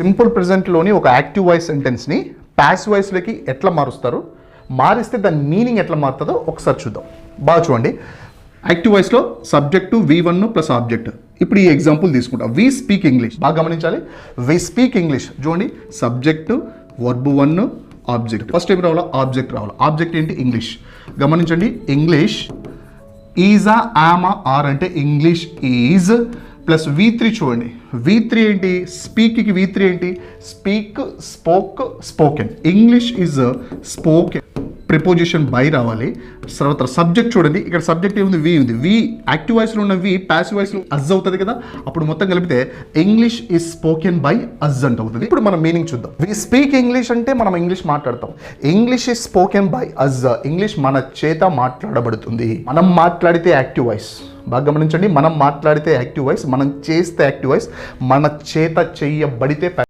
Simple ప్రజెంట్లోని ఒక active voice సెంటెన్స్ని ప్యాసివ్ వాయిస్లోకి ఎట్లా మారుస్తారు? మారిస్తే దాని మీనింగ్ ఎట్లా మారుతుందో ఒకసారి చూద్దాం. బాగా చూడండి. యాక్టివ్ వాయిస్లో subject V one plus object ఇప్పుడు ఈ ఎగ్జాంపుల్ తీసుకుంటాం. వి స్పీక్ ఇంగ్లీష్ బాగా గమనించాలి. వి స్పీక్ ఇంగ్లీష్ చూడండి. Subject verb one object first ఏం రావాలా? ఆబ్జెక్ట్ రావాలి. ఆబ్జెక్ట్ ఏంటి? ఇంగ్లీష్ గమనించండి. ఇంగ్లీష్ ఈజా ఆమా ఆర్ అంటే English is plus V three చూడండి. వి త్రీ ఏంటి? స్పీక్కి వి త్రీ ఏంటి? Speak spoke spoken English is spoken preposition by రావాలి. తర్వాత సబ్జెక్ట్ చూడండి. ఇక్కడ సబ్జెక్ట్ ఏముంది? వి ఉంది. వి యాక్టివ్ వాయిస్లో ఉన్న వి ప్యాసివ్ వాయిస్లో అజ్ అవుతుంది కదా? అప్పుడు మొత్తం కలిపితే English is spoken by us అంట అవుతుంది. ఇప్పుడు మనం మీనింగ్ చూద్దాం. వి స్పీక్ ఇంగ్లీష్ అంటే మనం ఇంగ్లీష్ మాట్లాడతాం. English is spoken by us English మన చేత మాట్లాడబడుతుంది. మనం మాట్లాడితే యాక్టివ్ వాయిస్ బాగా గమనించండి మనం మాట్లాడితే యాక్టివ్ వాయిస్ మనం చేస్తే యాక్టివ్ వాయిస్ మన చేత చేయబడితే